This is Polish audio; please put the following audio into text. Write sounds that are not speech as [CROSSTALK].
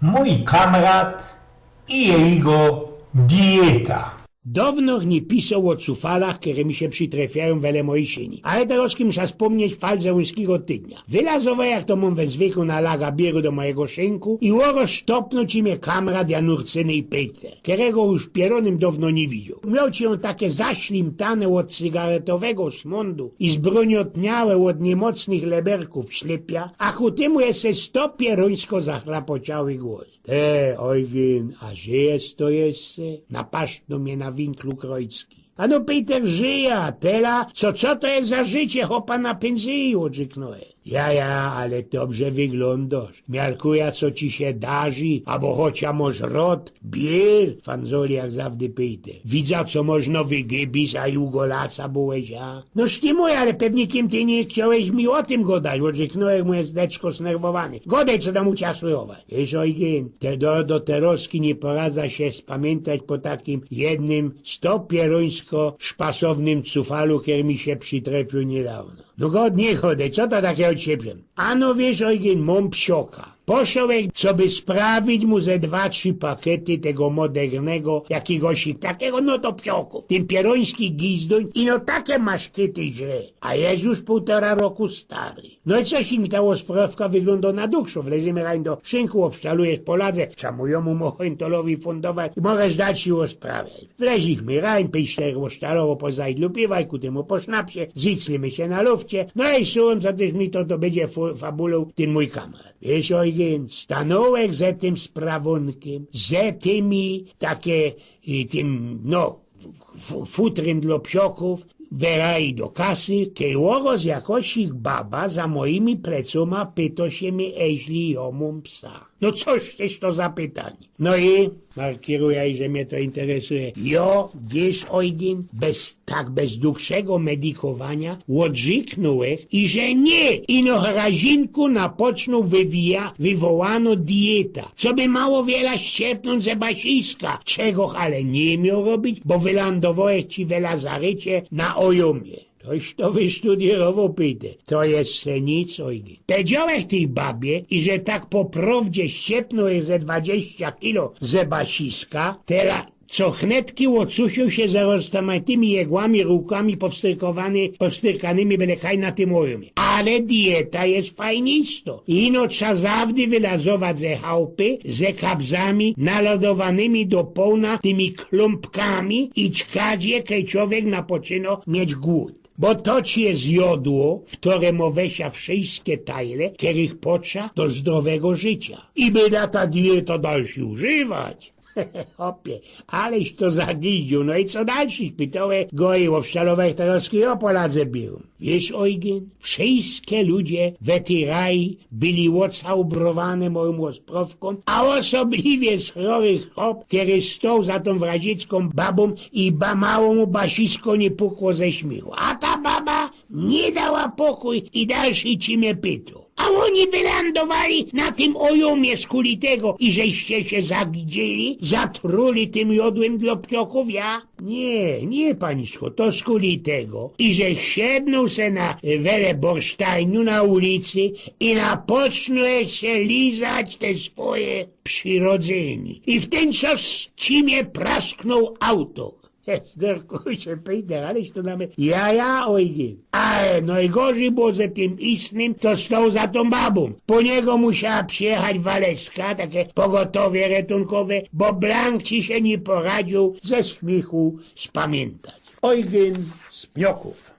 mój kamrat i jego dieta. Dawno nie pisał o cufalach, które mi się przytrafiają wiele mojej sieni. Ale teraz muszę wspomnieć fal zełńskiego tydnia. Wylazowo jak to mam we zwykłu na laga bieru do mojego szynku i łoro sztopnąć imię kamrat Janurcyny i Peter, którego już pieronym dawno nie widział. Miał on takie zaślimtane od cygaretowego smondu i zbroniotniałe od niemocnych leberków ślepia, a ku temu jest se sto pierońsko zachlapociały głos. Te, ojwin, a żyjesz to jeszcze? Napaszno mnie na winklu krojcki. Ano Peter żyje, a tela, co co to jest za życie, chopa na pensji, odrzeknąłem. Ja, ja, ale dobrze wyglądasz. Miarkuja, co ci się darzy, albo chocia moż rot, bier, fanzoli jak zawdy Peter. Widza, co można wygybis, a i ugolaca byłeś, a? No sztymuj, ale pewnie kim ty nie chciałeś mi o tym godać, odrzeknąłem moje zdeczko znerwowany. Godaj, co tam uciasłować. Wiesz, ojgien, te do, do teroski nie poradza się spamiętać po takim jednym stopierońsko-szpasownym cufalu, który mi się przytrafił niedawno. No godnie chodzę, co to takie od siebie? Ano wiesz, ojgien, mam psioka. Poszedłem, co by sprawić mu ze dwa, trzy pakiety tego modernego jakiegoś takiego, no to psioku. Ten pieroński gizdoń i no takie maszkiety źle. A już półtora roku stary. No i coś mi ta sprawka wygląda na dłuższą. Wleziemy rań do szynku, obszczalujesz po ladze, czamujemu mochentolowi fundować i możesz dać się rozprawiać. Wleźliśmy rań, piszczek oszczalowo po zajdlu piwaj, ku temu po sznapsie, ziclimy się na lufcie, no i sułem, co też mi to, to będzie fabulą ten mój kamrat. Wiesz, ojgen, stanąłek ze tym sprawunkiem, ze tymi takie, i tym, no, futrem dla psioków, Weraj do kasy, kiełoro z jakosich baba za moimi plecoma pyto się mi, eźli psa. No coś też to za pytanie. No i, markierujaj, że mnie to interesuje. Jo, wiesz, Ojgin, bez, tak bez dłuższego medikowania, odrzyknąłeś i że nie, ino razinku na pocznu wywija, wywołano dieta, co by mało wiele ściepnąć ze basiska, czego ale nie miał robić, bo wylandowałeś ci we lazarycie na ojomie. Toś to wystudiował Peter. To jest nic, ojgi. Powiedziałeś tej babie, i że tak po prawdzie ściepnąłeś ze 20 kilo ze basiska, teraz co chnetki łocusią się za roztamatymi jegłami, rukami powstykowany, powstykanymi belekaj na tym ojumie. Ale dieta jest fajnisto. Ino trzeba zawdy wylazować ze chałupy, ze kabzami nalodowanymi do pełna tymi klumpkami i czkać je, człowiek napoczyno mieć głód. Bo to ci jest jodło, w którym owesia wszystkie tajle, których potrza do zdrowego życia. I byda ta dieta dalszy używać. [LAUGHS] Hopie, aleś to zagidził, no i co dalszy? Pytałe goje obszczalowe terowskiego Poladze bił. Wiesz, Ojgen, wszystkie ludzie we tej rai byli ocałbrowane moją osprowką, a osobliwie z chorych chłop, który stał za tą wraziecką babą i ba małą basisko nie pukło ze śmiechu. A nie dała pokój i dalszy ci mnie pytał. A oni wylandowali na tym ojomie z kulitego i żeście się zagidzieli, zatruli tym jodłem dla ja? Nie, nie, paniczko, to z kulitego. I że siednął se na wele borsztajnu na ulicy i napocznułeś się lizać te swoje przyrodzeni. I w ten czas ci mnie prasknął auto. Zderkuj się, Peter, aleś to mamy. Ja, ja, ojciec. Ale najgorzej było ze tym istnym, co stał za tą babą. Po niego musiała przyjechać Waleska, takie pogotowie ratunkowe, bo Blank ci się nie poradził ze śmiechu spamiętać. Ojgen z Pnioków.